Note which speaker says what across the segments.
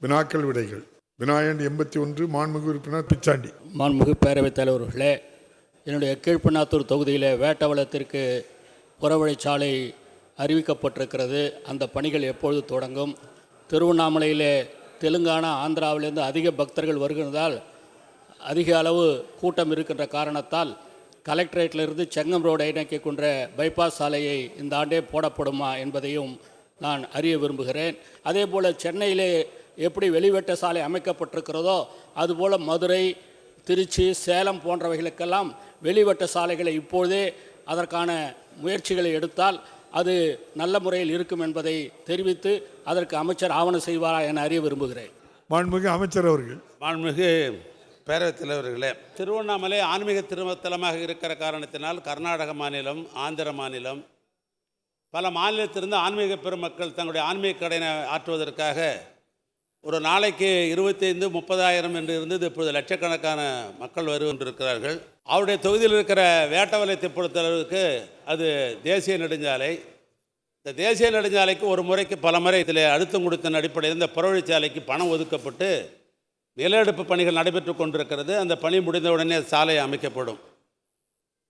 Speaker 1: வினாக்கள் விடைகள். வினாயன் எண்பத்தி ஒன்று மாண்புமிகு உறுப்பினர் பிச்சாண்டி.
Speaker 2: மாண்புமிகு பேரவைத் தலைவர்களே என்னுடைய கீழ்ப்பண்ணாத்தூர் தொகுதியில் வேட்டவளத்திற்கு புறவழிச்சாலை அறிவிக்கப்பட்டிருக்கிறது. அந்த பணிகள் எப்பொழுது தொடங்கும்? திருவண்ணாமலையிலே தெலுங்கானா ஆந்திராவிலிருந்து அதிக பக்தர்கள் வருகிறதால் அதிக அளவு கூட்டம் இருக்கின்ற காரணத்தால் கலெக்டரேட்டிலிருந்து செங்கம் ரோடை இணைக்கின்ற பைபாஸ் சாலையை இந்த ஆண்டே போடப்படுமா என்பதையும் நான் அறிய விரும்புகிறேன். அதே போல் சென்னையிலே எப்படி வெளிவெட்ட சாலை அமைக்கப்பட்டிருக்கிறதோ அதுபோல் மதுரை திருச்சி சேலம் போன்றவைகளுக்கெல்லாம் வெளிவட்ட சாலைகளை இப்பொழுதே அதற்கான முயற்சிகளை எடுத்தால் அது நல்ல முறையில் இருக்கும் என்பதை தெரிவித்து அதற்கு அமைச்சர் ஆவணம் செய்வாரா என அறிய விரும்புகிறேன்.
Speaker 1: மாண்புமிகு அமைச்சர் அவர்கள்.
Speaker 3: மாண்புமிகு பேரவைத் தலைவர்களே திருவண்ணாமலை ஆன்மீக திருமத்தலமாக இருக்கிற காரணத்தினால் கர்நாடக மாநிலம் ஆந்திர மாநிலம் பல மாநிலத்திலிருந்து ஆன்மீக பெருமக்கள் தங்களுடைய ஆன்மீக கடனை ஆற்றுவதற்காக ஒரு நாளைக்கு இருபத்தைந்து முப்பதாயிரம் என்று இருந்தது இப்பொழுது லட்சக்கணக்கான மக்கள் வருகின்றிருக்கிறார்கள். அவருடைய தொகுதியில் இருக்கிற வேட்டவலத்தை பொறுத்தளவுக்கு அது தேசிய நெடுஞ்சாலை. இந்த தேசிய நெடுஞ்சாலைக்கு ஒரு முறைக்கு பல முறை இதில் அழுத்தம் கொடுத்த அடிப்படையில் இந்த புறவழிச்சாலைக்கு பணம் ஒதுக்கப்பட்டு நிலஎடுப்பு பணிகள் நடைபெற்று கொண்டிருக்கிறது. அந்த பணி முடிந்தவுடனே சாலை அமைக்கப்படும்.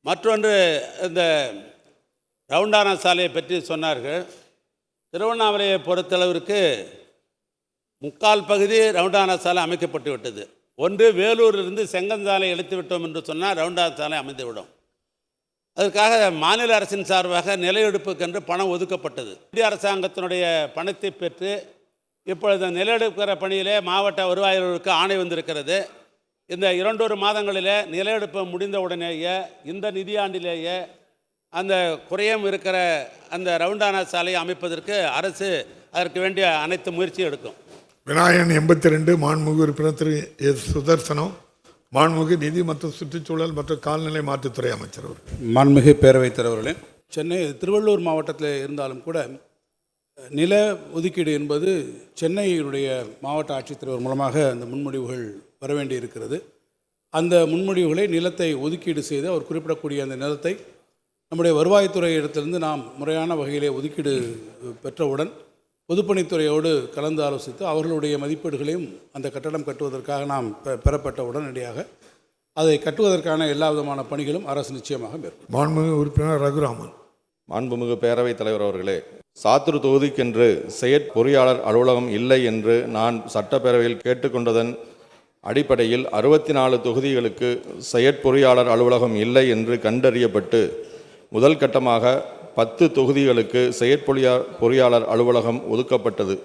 Speaker 3: மற்றொன்று இந்த ரவுண்டான சாலையை பற்றி சொன்னார்கள். திருவண்ணாமலையை பொறுத்தளவிற்கு முக்கால் பகுதி ரவுண்டானா சாலை அமைக்கப்பட்டு விட்டது. ஒன்று வேலூரிலிருந்து செங்கஞ்சாலை எடுத்து விட்டோம் என்று சொன்னால் ரவுண்டானா சாலை அமைந்துவிடும். அதற்காக மாநில அரசின் சார்பாக நிலையெடுப்புக்கென்று பணம் ஒதுக்கப்பட்டது. இந்திய அரசாங்கத்தினுடைய பணத்தை பெற்று இப்பொழுது நிலையெடுக்கிற பணியிலே மாவட்ட வருவாய்களுக்கு ஆணை வந்திருக்கிறது. இந்த இரண்டொரு மாதங்களிலே நிலையெடுப்பு முடிந்த உடனேயே இந்த நிதியாண்டிலேயே அந்த குறையம் இருக்கிற அந்த ரவுண்டானா சாலையை அமைப்பதற்கு அரசு அதற்கு வேண்டிய அனைத்து முயற்சியும் எடுக்கும்.
Speaker 1: விநாயகன் எண்பத்தி ரெண்டு மாண்புமிகு உறுப்பினர் திரு எஸ் சுதர்சனம் மாண்புமிகு நிதி மற்றும் சுற்றுச்சூழல் மற்றும் கால்நிலை மாற்றுத்துறை அமைச்சர் அவர்கள்.
Speaker 4: மாண்புமிகு பேரவைத் தலைவர்களே சென்னை திருவள்ளூர் மாவட்டத்தில் இருந்தாலும் கூட நில ஒதுக்கீடு என்பது சென்னையினுடைய மாவட்ட ஆட்சித்தலைவர் மூலமாக அந்த முன்மொழிவுகள் வர வேண்டி இருக்கிறது அந்த முன்மொழிவுகளை நிலத்தை ஒதுக்கீடு செய்து அவர் குறிப்பிடக்கூடிய அந்த நிலத்தை நம்முடைய வருவாய்த்துறை இடத்திலிருந்து நாம் முறையான வகையிலே ஒதுக்கீடு பெற்றவுடன் பொதுப்பணித்துறையோடு கலந்து ஆலோசித்து அவர்களுடைய மதிப்பீடுகளையும் அந்த கட்டடம் கட்டுவதற்காக நாம் பெ- பெறப்பட்ட உடனடியாக அதை கட்டுவதற்கான எல்லா விதமான பணிகளும் அரசு நிச்சயமாக மேற்கொள்ளும்.
Speaker 1: மாண்புமிகு உறுப்பினர் ரகுராமன்.
Speaker 5: மாண்புமிகு பேரவைத் தலைவர் அவர்களே சாத்தூர் தொகுதிக்கென்று செயற் அலுவலகம் இல்லை என்று நான் சட்டப்பேரவையில் கேட்டுக்கொண்டதன் அடிப்படையில் அறுபத்தி நாலு தொகுதிகளுக்கு செயற்பொறியாளர் அலுவலகம் இல்லை என்று கண்டறியப்பட்டு முதல் கட்டமாக பத்து தொகுதிகளுக்கு செயற்பொறியா பொறியாளர் அலுவலகம் ஒதுக்கப்பட்டது.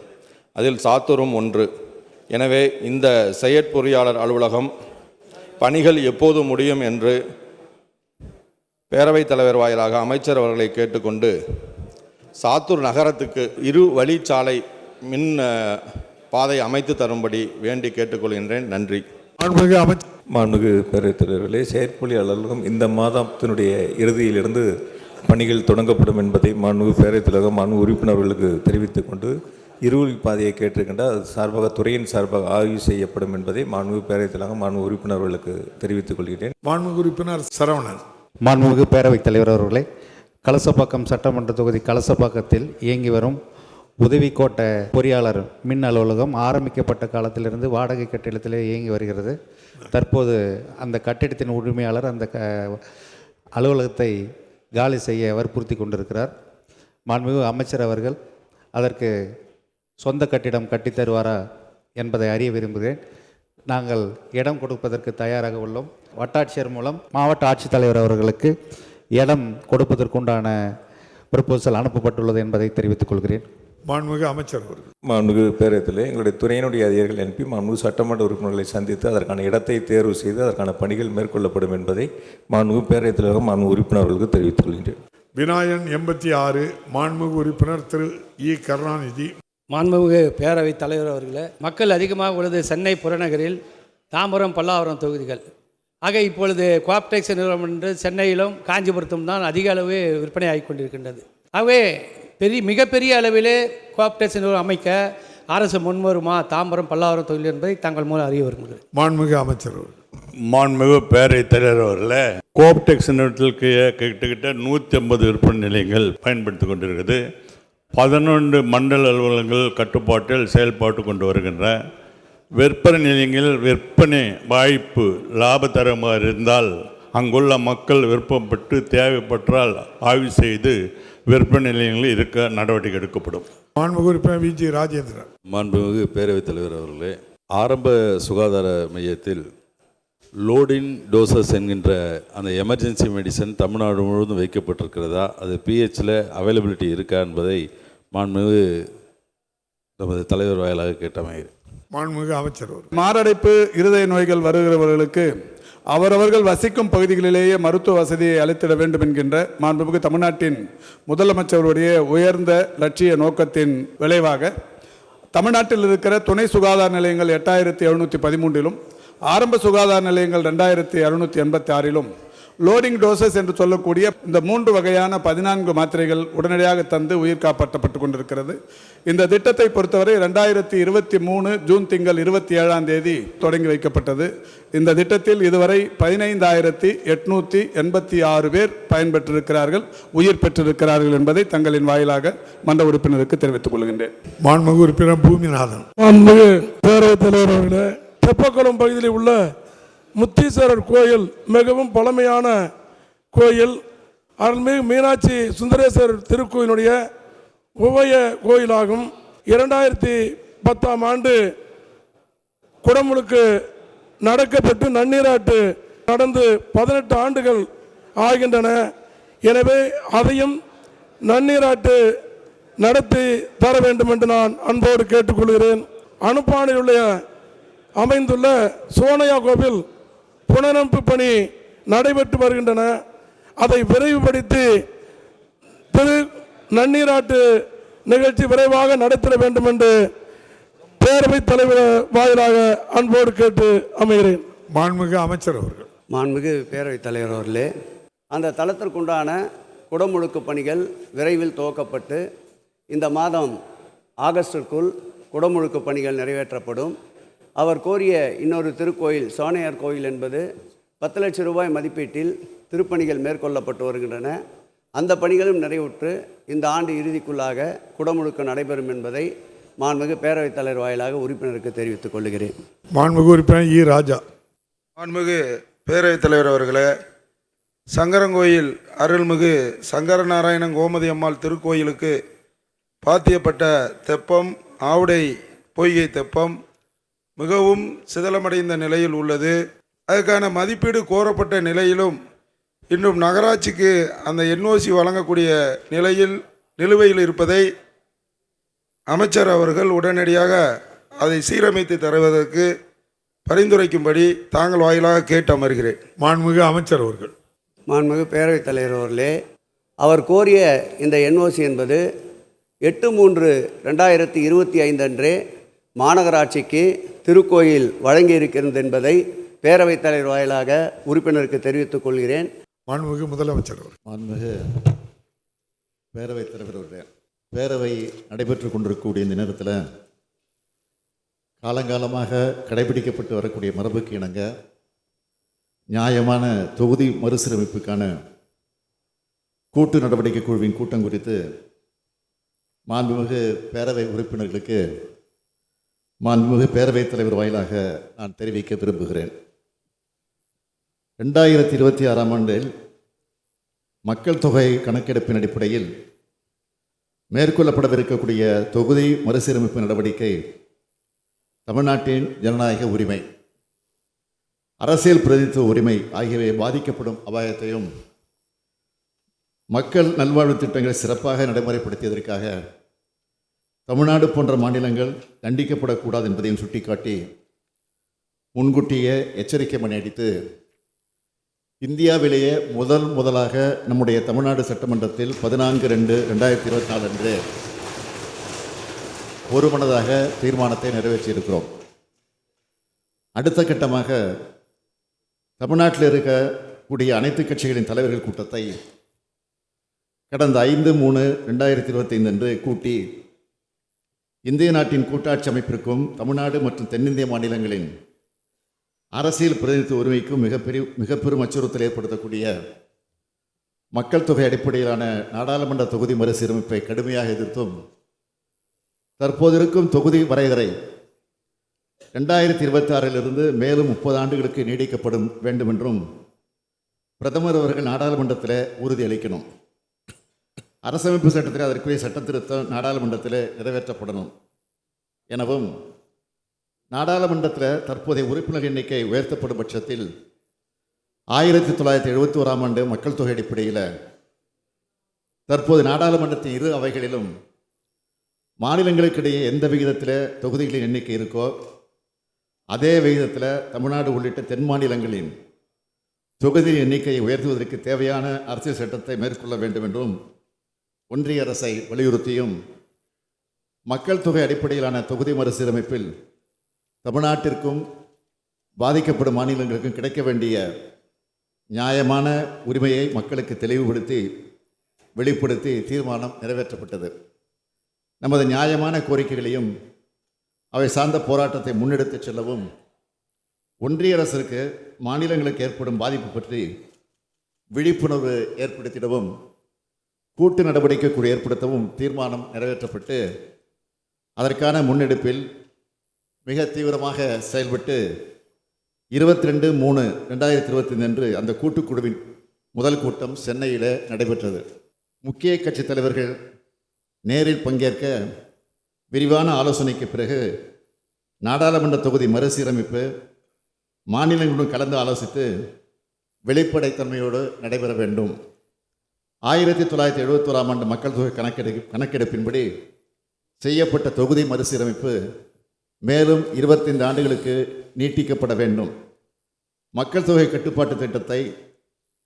Speaker 5: அதில் சாத்தூரும் ஒன்று. எனவே இந்த செயற்பொறியாளர் அலுவலகம் பணிகள் எப்போது முடியும் என்று பேரவைத் தலைவர் வாயிலாக அமைச்சர் அவர்களை கேட்டுக்கொண்டு சாத்தூர் நகரத்துக்கு இரு வழிச்சாலை மின் பாதை அமைத்து தரும்படி வேண்டி கேட்டுக்கொள்கின்றேன். நன்றி.
Speaker 1: மாண்புமிகு அமைச்சர்
Speaker 6: மாண்புமிகு பேரவைத் தலைவர்களே செயற்பொழி அலுவலகம் இந்த மாதத்தினுடைய இறுதியிலிருந்து பணிகள் தொடங்கப்படும் என்பதை மாண்புமிகு பேரவைத் தலைவர் மாண்பு உறுப்பினர்களுக்கு தெரிவித்துக் கொண்டு இருவழி பாதையை கேட்டிருக்கின்ற அது சார்பாக துறையின் சார்பாக ஆய்வு செய்யப்படும் என்பதை மாண்புமிகு பேரவைத் தலைவர் மாண்பு உறுப்பினர்களுக்கு தெரிவித்துக் கொள்கிறேன்.
Speaker 1: மாண்புமிகு உறுப்பினர் சரவணன்.
Speaker 7: மாண்புமிகு பேரவைத் தலைவர் அவர்களே கலசப்பாக்கம் சட்டமன்ற தொகுதி கலசப்பாக்கத்தில் இயங்கி வரும் உதவி கோட்ட பொறியாளர் மின் அலுவலகம் ஆரம்பிக்கப்பட்ட காலத்திலிருந்து வாடகை கட்டிடத்திலே இயங்கி வருகிறது. தற்போது அந்த கட்டிடத்தின் உரிமையாளர் அந்த க அலுவலகத்தை காலி செய்ய வற்புறுத்தி கொண்டிருக்கிறார். மாண்புமிகு அமைச்சர் அவர்கள் அதற்கு சொந்த கட்டிடம் கட்டித்தருவாரா என்பதை அறிய விரும்புகிறேன். நாங்கள் இடம் கொடுப்பதற்கு தயாராக உள்ளோம். வட்டாட்சியர் மூலம் மாவட்ட ஆட்சித்தலைவர் அவர்களுக்கு இடம் கொடுப்பதற்குண்டான ப்ரப்போசல் அனுப்பப்பட்டுள்ளது என்பதை தெரிவித்துக் கொள்கிறேன்.
Speaker 1: மாண்புமிகு அமைச்சர் அவர்கள்.
Speaker 6: மாண்புமிகு பேரவைத்தில் எங்களுடைய துறையினுடைய அதிகாரிகள் அனுப்பி மாண்புமிகு சட்டமன்ற உறுப்பினர்களை சந்தித்து அதற்கான இடத்தை தேர்வு செய்து அதற்கான பணிகள் மேற்கொள்ளப்படும் என்பதை மாண்புமிகு பேரவைத் தலைவர் மாண்பு உறுப்பினர்களுக்கு தெரிவித்துக் கொள்கின்றேன்.
Speaker 1: வினாயன் எண்பத்தி ஆறு மாண்புமிகு உறுப்பினர் திரு இ. கருணாநிதி.
Speaker 8: மாண்புமிகு பேரவைத் தலைவர் அவர்களே மக்கள் அதிகமாக உள்ளது சென்னை புறநகரில் தாம்பரம் பல்லாவரம் தொகுதிகள். ஆக இப்பொழுது கோஆப்டெக்ஸ் நிறுவனம் என்று சென்னையிலும் காஞ்சிபுரத்தும் தான் அதிக அளவு விற்பனை ஆகிக் கொண்டிருக்கின்றது. ஆகவே பெரிய மிகப்பெரிய அளவிலே கோஆப்டெக்ஸ் நிறுவனம் அமைக்க அரசு முன்வருமா தாம்பரம் பல்லாவரம் தொகுதி என்பதை தங்கள் மூலம் அறிய விரும்புகிறேன்
Speaker 1: மாண்புமிகு அமைச்சர்
Speaker 9: மாண்புமிகு பேரவைத் தலைவர் அவர்களே கோப்டெக்ஸ் நிறுவனத்திற்கு கிட்டத்தட்ட நூற்றி ஐம்பது விற்பனை நிலையங்கள் பயன்படுத்தி கொண்டிருக்கிறது. பதினொன்று மண்டல அலுவலகங்கள் கட்டுப்பாட்டில் செயல்பாட்டு கொண்டு வருகின்ற விற்பனை நிலையங்களில் விற்பனை வாய்ப்பு லாபத்தரமாக இருந்தால் அங்குள்ள மக்கள் விருப்பப்பட்டு தேவைப்பட்டால் ஆய்வு செய்து விற்பனை நிலையங்களில் இருக்க நடவடிக்கை எடுக்கப்படும்.
Speaker 1: மாண்புமிகு உறுப்பினர் வி. ஜி. ராஜேந்திரன்.
Speaker 10: மாண்புமிகு பேரவைத் தலைவர் அவர்களே ஆரம்ப சுகாதார மையத்தில் லோடின் டோசஸ் என்கின்ற அந்த எமர்ஜென்சி மெடிசன் தமிழ்நாடு முழுவதும் வைக்கப்பட்டிருக்கிறதா அது பிஹெச்சில் அவைலபிலிட்டி இருக்கா என்பதை மாண்புமிகு நமது தலைவர் வாயிலாக கேட்டமைகிறேன்.
Speaker 1: மாண்புமிகு அமைச்சர்
Speaker 11: மாரடைப்பு இருதய நோய்கள் வருகிறவர்களுக்கு அவரவர்கள் வசிக்கும் பகுதிகளிலேயே மருத்துவ வசதியை அளித்திட வேண்டும் என்கின்ற மாண்புமிகு தமிழ்நாட்டின் முதலமைச்சருடைய உயர்ந்த லட்சிய நோக்கத்தின் விளைவாக தமிழ்நாட்டில் இருக்கிற துணை சுகாதார நிலையங்கள் எட்டாயிரத்தி எழுநூற்றி பதிமூன்றிலும் ஆரம்ப சுகாதார நிலையங்கள் ரெண்டாயிரத்தி இரநூத்தி எண்பத்தி ஆறிலும் லோடிங் டோசஸ் என்று சொல்லக்கூடிய இந்த மூன்று வகையான பதினான்கு மாத்திரைகள் உடனடியாக தந்து உயிர் காப்பாற்றப்பட்டு கொண்டிருக்கிறது. இந்த திட்டத்தை பொறுத்தவரை ரெண்டாயிரத்தி இருபத்தி மூணு ஜூன் திங்கள் இருபத்தி ஏழாம் தேதி தொடங்கி வைக்கப்பட்டது. இந்த திட்டத்தில் இதுவரை பதினைந்தாயிரத்தி எட்நூற்றி எண்பத்தி ஆறு பேர் பயன்பெற்றிருக்கிறார்கள் உயிர் பெற்றிருக்கிறார்கள் என்பதை தங்களின் வாயிலாக மன்ற உறுப்பினருக்கு தெரிவித்துக் கொள்கின்றேன்.
Speaker 1: மாண்புமிகு உறுப்பினர் பூமிநாதன்.
Speaker 12: மாண்புமிகு பேரவைத் தலைவர் அவர்களே தெப்பக்குளம் பகுதியில் உள்ள முத்தீஸ்வரர் கோயில் மிகவும் பழமையான கோயில். அருள்மிகு மீனாட்சி சுந்தரேஸ்வரர் திருக்கோயிலுடைய உபய கோயிலாகும். இரண்டாயிரத்தி பத்தாம் ஆண்டு குடமுழுக்கு நடக்கப்பட்டு நன்னீராட்டு நடந்து பதினெட்டு ஆண்டுகள் ஆகின்றன. எனவே அதையும் நன்னீராட்டு நடத்தி தர வேண்டும் என்று நான் அன்போடு கேட்டுக்கொள்கிறேன். அனுப்பானில் உள்ள அமைந்துள்ள சோனையா கோவில் புனரமைப்பு பணி நடைபெற்று வருகின்றன. அதை விரைவுபடுத்தி திரு நன்னீராட்டு நிகழ்ச்சி விரைவாக நடத்திட வேண்டும் என்று பேரவைத் தலைவர் வாயிலாக அன்போடு கேட்டு அமைகிறேன்.
Speaker 1: மாண்புமிகு அமைச்சர் அவர்கள்.
Speaker 13: மாண்புமிகு பேரவைத் தலைவர் அவர்களே அந்த தளத்திற்குண்டான குடமுழுக்கு பணிகள் விரைவில் துவக்கப்பட்டு இந்த மாதம் ஆகஸ்டிற்குள் குடமுழுக்கு பணிகள் நிறைவேற்றப்படும். அவர் கோரிய இன்னொரு திருக்கோயில் சோனையார் கோயில் என்பது பத்து லட்சம் ரூபாய் மதிப்பீட்டில் திருப்பணிகள் மேற்கொள்ளப்பட்டு வருகின்றன. அந்த பணிகளும் நிறைவுற்று இந்த ஆண்டு இறுதிக்குள்ளாக குடமுழுக்கு நடைபெறும் என்பதை மாண்புமிகு பேரவைத் தலைவர் வாயிலாக உறுப்பினருக்கு தெரிவித்துக் கொள்கிறேன்.
Speaker 1: மாண்புமிகு உறுப்பினர் இ. ராஜா.
Speaker 14: மாண்புமிகு பேரவைத் தலைவர் அவர்களே சங்கரங்கோயில் அருள்மிகு சங்கரநாராயணன் கோமதி அம்மாள் திருக்கோயிலுக்கு பாத்தியப்பட்ட தெப்பம் ஆவுடை பொய்கை தெப்பம் மிகவும் சிதலமடைந்த நிலையில் உள்ளது. அதுக்கான மதிப்பீடு கோரப்பட்ட நிலையிலும் இன்னும் நகராட்சிக்கு அந்த என்ஓசி வழங்கக்கூடிய நிலையில் நிலுவையில் இருப்பதை அமைச்சர் அவர்கள் உடனடியாக அதை சீரமைத்து தருவதற்கு பரிந்துரைக்கும்படி தாங்கள் வாயிலாக கேட்டு அமர்கிறேன்
Speaker 1: மாண்புமிகு அமைச்சர் அவர்கள்.
Speaker 13: மாண்புமிகு பேரவைத் தலைவர் அவர்களே அவர் கோரிய இந்த என்ஓசி என்பது எட்டு மூன்று ரெண்டாயிரத்தி இருபத்தி ஐந்து அன்றே மாநகராட்சிக்கு திருக்கோயில் வழங்கியிருக்கிறது என்பதை பேரவைத் தலைவர் வாயிலாக உறுப்பினருக்கு தெரிவித்துக் கொள்கிறேன்.
Speaker 1: மாண்புமிகு முதலமைச்சர்
Speaker 15: மாண்புமிகு பேரவைத் தலைவர் அவர்களே பேரவை நடைபெற்று கொண்டிருக்கக்கூடிய இந்த நேரத்தில் காலங்காலமாக கடைபிடிக்கப்பட்டு வரக்கூடிய மரபுக்கு இணங்க நியாயமான தொகுதி மறுசீரமைப்புக்கான கூட்டு நடவடிக்கை குழுவின் கூட்டம் குறித்து மாண்புமிகு பேரவை உறுப்பினர்களுக்கு மாண்புமிகு பேரவைத் தலைவர் வாயிலாக நான் தெரிவிக்க விரும்புகிறேன். ரெண்டாயிரத்தி இருபத்தி ஆறாம் ஆண்டில் மக்கள் தொகை கணக்கெடுப்பின் அடிப்படையில் மேற்கொள்ளப்படவிருக்கக்கூடிய தொகுதி மறுசீரமைப்பு நடவடிக்கை தமிழ்நாட்டின் ஜனநாயக உரிமை அரசியல் பிரதித்துவ உரிமை ஆகியவை பாதிக்கப்படும் அபாயத்தையும் மக்கள் நல்வாழ்வு திட்டங்களை சிறப்பாக நடைமுறைப்படுத்தியதற்காக தமிழ்நாடு போன்ற மாநிலங்கள் தண்டிக்கப்படக்கூடாது என்பதையும் சுட்டிக்காட்டி முன்கூட்டியே எச்சரிக்கை மணி அடித்து இந்தியாவிலேயே முதல் முதலாக நம்முடைய தமிழ்நாடு சட்டமன்றத்தில் பதினான்கு ரெண்டு ரெண்டாயிரத்தி இருபத்தி நாலு அன்று ஒருமனதாக தீர்மானத்தை நிறைவேற்றியிருக்கிறோம். அடுத்த கட்டமாக தமிழ்நாட்டில் இருக்கக்கூடிய அனைத்து கட்சிகளின் தலைவர்கள் கூட்டத்தை கடந்த ஐந்து மூணு ரெண்டாயிரத்தி இருபத்தைந்து அன்று கூட்டி இந்திய நாட்டின் கூட்டாட்சி அமைப்பிற்கும் தமிழ்நாடு மற்றும் தென்னிந்திய மாநிலங்களின் அரசியல் பிரதிநிதித்துவ உரிமைக்கும் மிகப்பெரிய மிகப்பெரும் அச்சுறுத்தல் ஏற்படுத்தக்கூடிய மக்கள் தொகை அடிப்படையிலான நாடாளுமன்ற தொகுதி மறுசீரமைப்பை கடுமையாக எதிர்த்தும் தற்போது இருக்கும் தொகுதி வரையறை ரெண்டாயிரத்தி இருபத்தி ஆறிலிருந்து மேலும் முப்பது ஆண்டுகளுக்கு நீடிக்கப்படும் வேண்டும் என்றும் பிரதமர் அவர்கள் நாடாளுமன்றத்தில் உறுதியளிக்கணும் அரசமைப்பு சட்டத்தில் அதற்குரிய சட்ட திருத்தம் நாடாளுமன்றத்தில் நிறைவேற்றப்படணும். எனவும் நாடாளுமன்றத்தில் தற்போதைய உறுப்பினர் எண்ணிக்கை உயர்த்தப்படும் பட்சத்தில் ஆயிரத்தி தொள்ளாயிரத்தி எழுபத்தி ஓராம் ஆண்டு மக்கள் தொகை அடிப்படையில் தற்போது நாடாளுமன்றத்தின் இரு அவைகளிலும் மாநிலங்களுக்கிடையே எந்த விகிதத்தில் தொகுதிகளின் எண்ணிக்கை இருக்கோ அதே விகிதத்தில் தமிழ்நாடு உள்ளிட்ட தென் மாநிலங்களின் தொகுதி எண்ணிக்கையை உயர்த்துவதற்கு தேவையான அரசியல் சட்டத்தை மேற்கொள்ள வேண்டும் என்றும் ஒன்றிய அரசை வலியுறுத்தியும் மக்கள் தொகை அடிப்படையிலான தொகுதி மறுசீரமைப்பில் தமிழ்நாட்டிற்கும் பாதிக்கப்படும் மாநிலங்களுக்கும் கிடைக்க வேண்டிய நியாயமான உரிமையை மக்களுக்கு தெளிவுபடுத்தி வெளிப்படுத்தி தீர்மானம் நிறைவேற்றப்பட்டது. நமது நியாயமான கோரிக்கைகளையும் அவை சார்ந்த போராட்டத்தை முன்னெடுத்துச் செல்லவும் ஒன்றிய அரசிற்கு மாநிலங்களுக்கு ஏற்படும் பாதிப்பு பற்றி விழிப்புணர்வு ஏற்படுத்திடவும் கூட்டு நடவடிக்கைக்குழு ஏற்படுத்தவும் தீர்மானம் நிறைவேற்றப்பட்டு அதற்கான முன்னெடுப்பில் மிக தீவிரமாக செயல்பட்டு இருபத்தி ரெண்டு மூணு ரெண்டாயிரத்தி இருபத்தி அன்று அந்த கூட்டுக்குழுவின் முதல் கூட்டம் சென்னையில் நடைபெற்றது. முக்கிய கட்சித் தலைவர்கள் நேரில் பங்கேற்க விரிவான ஆலோசனைக்கு பிறகு நாடாளுமன்ற தொகுதி மறுசீரமைப்பு மாநிலங்களுடன் கலந்து ஆலோசித்து வெளிப்படைத்தன்மையோடு நடைபெற வேண்டும். ஆயிரத்தி தொள்ளாயிரத்தி எழுபத்தோராம் ஆண்டு மக்கள் தொகை கணக்கெடு கணக்கெடுப்பின்படி செய்யப்பட்ட தொகுதி மறுசீரமைப்பு மேலும் இருபத்தைந்து ஆண்டுகளுக்கு நீட்டிக்கப்பட வேண்டும். மக்கள் தொகை கட்டுப்பாட்டு திட்டத்தை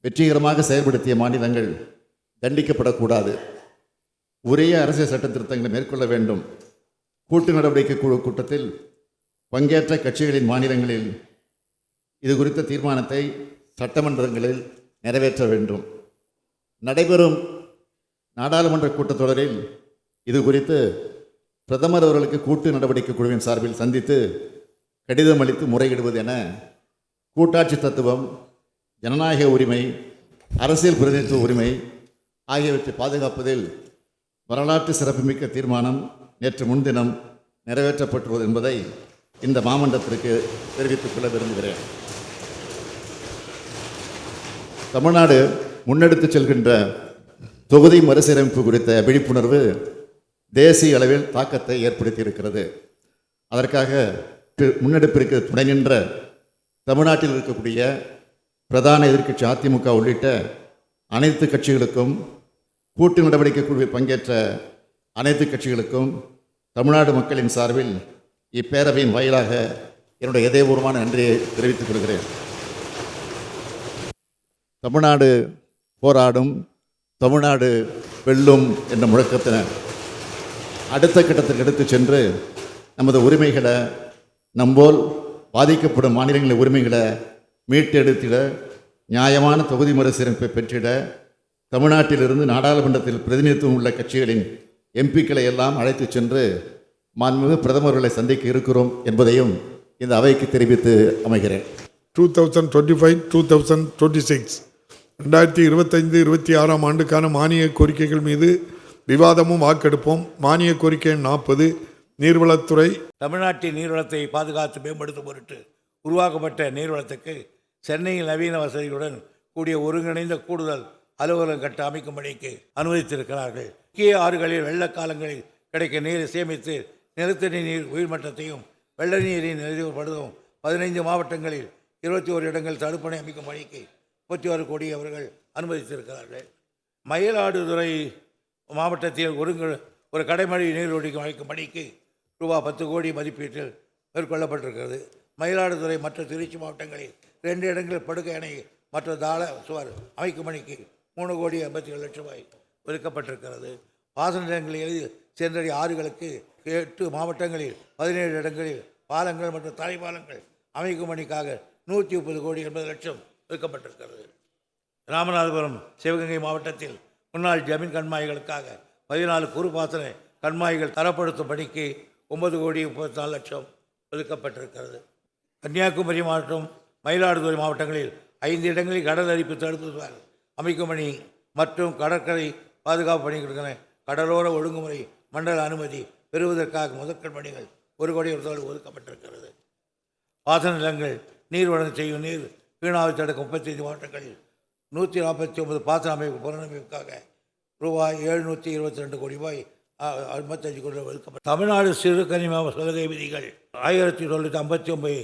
Speaker 15: வெற்றிகரமாக செயல்படுத்திய மாநிலங்கள் தண்டிக்கப்படக்கூடாது. உரிய அரசியல் சட்ட திருத்தங்களை மேற்கொள்ள வேண்டும். கூட்டு நடவடிக்கை குழு கூட்டத்தில் பங்கேற்ற கட்சிகளின் மாநிலங்களில் இது குறித்த தீர்மானத்தை சட்டமன்றங்களில் நிறைவேற்ற வேண்டும். நடைபெறும் நாடாளுமன்ற கூட்டத்தொடரில் இது குறித்து பிரதமர் அவர்களுக்கு கூட்டு நடவடிக்கை குழுவின் சார்பில் சந்தித்து கடிதம் அளித்து முறையிடுவது என கூட்டாட்சி தத்துவம் ஜனநாயக உரிமை அரசியல் பிரதிநிதித்துவ உரிமை ஆகியவற்றை பாதுகாப்பதில் வரலாற்று சிறப்புமிக்க தீர்மானம் நேற்று முன்தினம் நிறைவேற்றப்பட்டுள்ளது என்பதை இந்த மாமண்டத்திற்கு தெரிவித்துக் கொள்ள விரும்புகிறேன். தமிழ்நாடு முன்னெடுத்து செல்கின்ற தொகுதி மறுசீரமைப்பு குறித்த விழிப்புணர்வு தேசிய அளவில் தாக்கத்தை ஏற்படுத்தி இருக்கிறது அதற்காக முன்னெடுப்பிற்கு துணை நின்ற தமிழ்நாட்டில் இருக்கக்கூடிய பிரதான எதிர்க்கட்சி அதிமுக உள்ளிட்ட அனைத்து கட்சிகளுக்கும் கூட்டு நடவடிக்கை குழுவில் பங்கேற்ற அனைத்து கட்சிகளுக்கும் தமிழ்நாடு மக்களின் சார்பில் இப்பேரவையின் வாயிலாக என்னுடைய இதயபூர்வமான நன்றியை தெரிவித்துக் கொள்கிறேன். தமிழ்நாடு போராடும் தமிழ்நாடு வெல்லும் என்ற முழக்கத்தினர் அடுத்த கட்டத்திற்கு எடுத்துச் சென்று நமது உரிமைகளை நம்போல் பாதிக்கப்படும் மாநிலங்களின் உரிமைகளை மீட்டெடுத்திட நியாயமான தொகுதி மறுசீரமைப்பை பெற்றிட தமிழ்நாட்டிலிருந்து நாடாளுமன்றத்தில் பிரதிநிதித்துவம் உள்ள கட்சிகளின் எம்பிக்களை எல்லாம் அழைத்துச் சென்று மாண்புமிகு பிரதமர்களை சந்திக்க இருக்கிறோம் என்பதையும் இந்த அவைக்கு தெரிவித்து அமைகிறேன்.
Speaker 1: Two thousand twenty five two thousand twenty six ரெண்டாயிரத்தி இருபத்தைந்து இருபத்தி ஆறாம் ஆண்டுக்கான மானிய கோரிக்கைகள் மீது விவாதமும் வாக்கெடுப்போம். மானிய கோரிக்கை நாற்பது நீர்வளத்துறை.
Speaker 16: தமிழ்நாட்டின் நீர்வளத்தை பாதுகாத்து மேம்படுத்தும் பொருட்டு உருவாக்கப்பட்ட நீர்வளத்துக்கு சென்னையில் நவீன வசதிகளுடன் கூடிய ஒருங்கிணைந்த கூடுதல் அலுவலகம் கட்ட அமைக்கும் பணிக்கு அனுமதித்திருக்கிறார்கள். முக்கிய ஆறுகளில் வெள்ள காலங்களில் கிடைக்கும் நீரை சேமித்து நிலத்தடி நீர் உயிர்மட்டத்தையும் வெள்ள நீரின் நிறுவப்படுத்தும் பதினைந்து மாவட்டங்களில் இருபத்தி ஓரு இடங்கள் தடுப்பணை அமைக்கும் பணிக்கு முப்பத்தி ஆறு கோடி அவர்கள் அனுமதித்திருக்கிறார்கள். மயிலாடுதுறை மாவட்டத்தில் ஒருங்கு ஒரு கடைமழை நீரோடிக்கு அமைக்கும் பணிக்கு ரூபா பத்து கோடி மதிப்பீட்டில் மேற்கொள்ளப்பட்டிருக்கிறது. மயிலாடுதுறை மற்ற திருச்சி மாவட்டங்களில் ரெண்டு இடங்களில் படுகை அணை மற்ற தாள சுவர் அமைக்கும் பணிக்கு மூணு கோடி ஐம்பத்தி ஏழு லட்சம் ரூபாய் ஒதுக்கப்பட்டிருக்கிறது. பாசன நிலங்களில் சென்றடி ஆறுகளுக்கு எட்டு மாவட்டங்களில் பதினேழு இடங்களில் பாலங்கள் மற்றும் தரைப்பாலங்கள் அமைக்கும் பணிக்காக நூற்றி முப்பது கோடி எண்பது லட்சம் ஒதுக்கப்பட்டிருக்கிறது. ராமநாதபுரம் சிவகங்கை மாவட்டத்தில் முன்னாள் ஜமீன் கண்மாய்களுக்காக பதினாலு குறுபாசன கண்மாய்கள் தரப்படுத்தும் பணிக்கு ஒன்பது கோடி முப்பத்தி நாலு லட்சம் ஒதுக்கப்பட்டிருக்கிறது. கன்னியாகுமரி மாவட்டம் மயிலாடுதுறை மாவட்டங்களில் ஐந்து இடங்களில் கடல் அரிப்பு தடுப்பு அமைக்கும் பணி மற்றும் கடற்கரை பாதுகாப்பு பணிகளுக்கான கடலோர ஒழுங்குமுறை மண்டல அனுமதி பெறுவதற்காக முதற்கண் பணிகள் ஒரு கோடி ரூபாய் ஒதுக்கப்பட்டிருக்கிறது. பாசன நிலங்கள் நீர் வழங்க செய்யும் நீர் வீணாவை தடுக்க முப்பத்தைந்து மாவட்டங்களில் நூற்றி நாற்பத்தி ஒன்பது பாத்திர அமைப்பு புனரமைப்புக்காக ரூபாய் எழுநூற்றி இருபத்தி ரெண்டு கோடி ரூபாய் ஐம்பத்தஞ்சு கோடி ரூபாய் ஒதுக்கப்பட்ட தமிழ்நாடு சிறு கனிம சலுகை விதிகள் ஆயிரத்தி தொள்ளாயிரத்தி ஐம்பத்தி ஒன்பது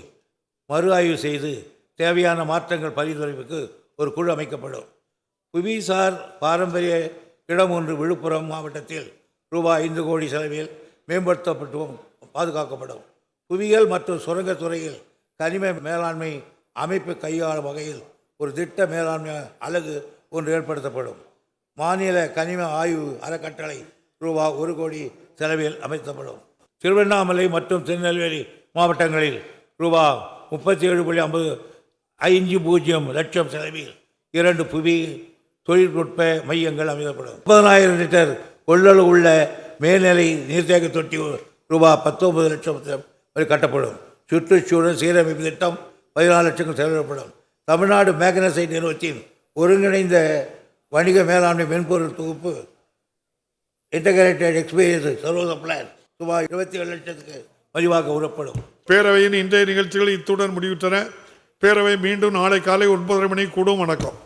Speaker 16: மறு ஆய்வு செய்து தேவையான மாற்றங்கள் பரிந்துரைப்புக்கு ஒரு குழு அமைக்கப்படும். புவிசார் பாரம்பரிய இடம் ஒன்று விழுப்புரம் மாவட்டத்தில் ரூபாய் ஐந்து கோடி செலவில் மேம்படுத்தப்பட்டும் பாதுகாக்கப்படும். புவியியல் மற்றும் சுரங்கத்துறையில் கனிம மேலாண்மை அமைப்பு கையாளும் வகையில் ஒரு திட்ட மேலாண்மை அலகு ஒன்று ஏற்படுத்தப்படும். மாநில கனிம ஆய்வு அறக்கட்டளை ரூபா ஒரு கோடி செலவில் அமைக்கப்படும். திருவண்ணாமலை மற்றும் திருநெல்வேலி மாவட்டங்களில் ரூபா முப்பத்தி ஏழு புள்ளி ஐம்பது ஐந்து பூஜ்ஜியம் லட்சம் செலவில் இரண்டு புவி தொழில்நுட்ப மையங்கள் அமைக்கப்படும். முப்பதனாயிரம் லிட்டர் கொள்ளளவு உள்ள மேல்நிலை நீர்த்தேக்க தொட்டி ரூபா பத்தொன்பது லட்சம் கட்டப்படும். சுற்றுச்சூழல் சீரமைப்பு திட்டம் பதினாலு லட்சங்கள் செலவிடப்படும். தமிழ்நாடு மேக்னசைட் நிறுவனத்தின் ஒருங்கிணைந்த வணிக மேலாண்மை மென்பொருள் தொகுப்பு இன்டகிரேட்டட் எக்ஸ்பீரியன்ஸ் சர்வத பிளான் ரூபாய் இருபத்தி ஏழு லட்சத்துக்கு பதிவாக உறப்படும்
Speaker 1: பேரவையின் இன்றைய நிகழ்ச்சிகள் இத்துடன் முடிவுற்றன. பேரவை மீண்டும் நாளை காலை ஒன்பதரை மணிக்கு கூடும். வணக்கம்.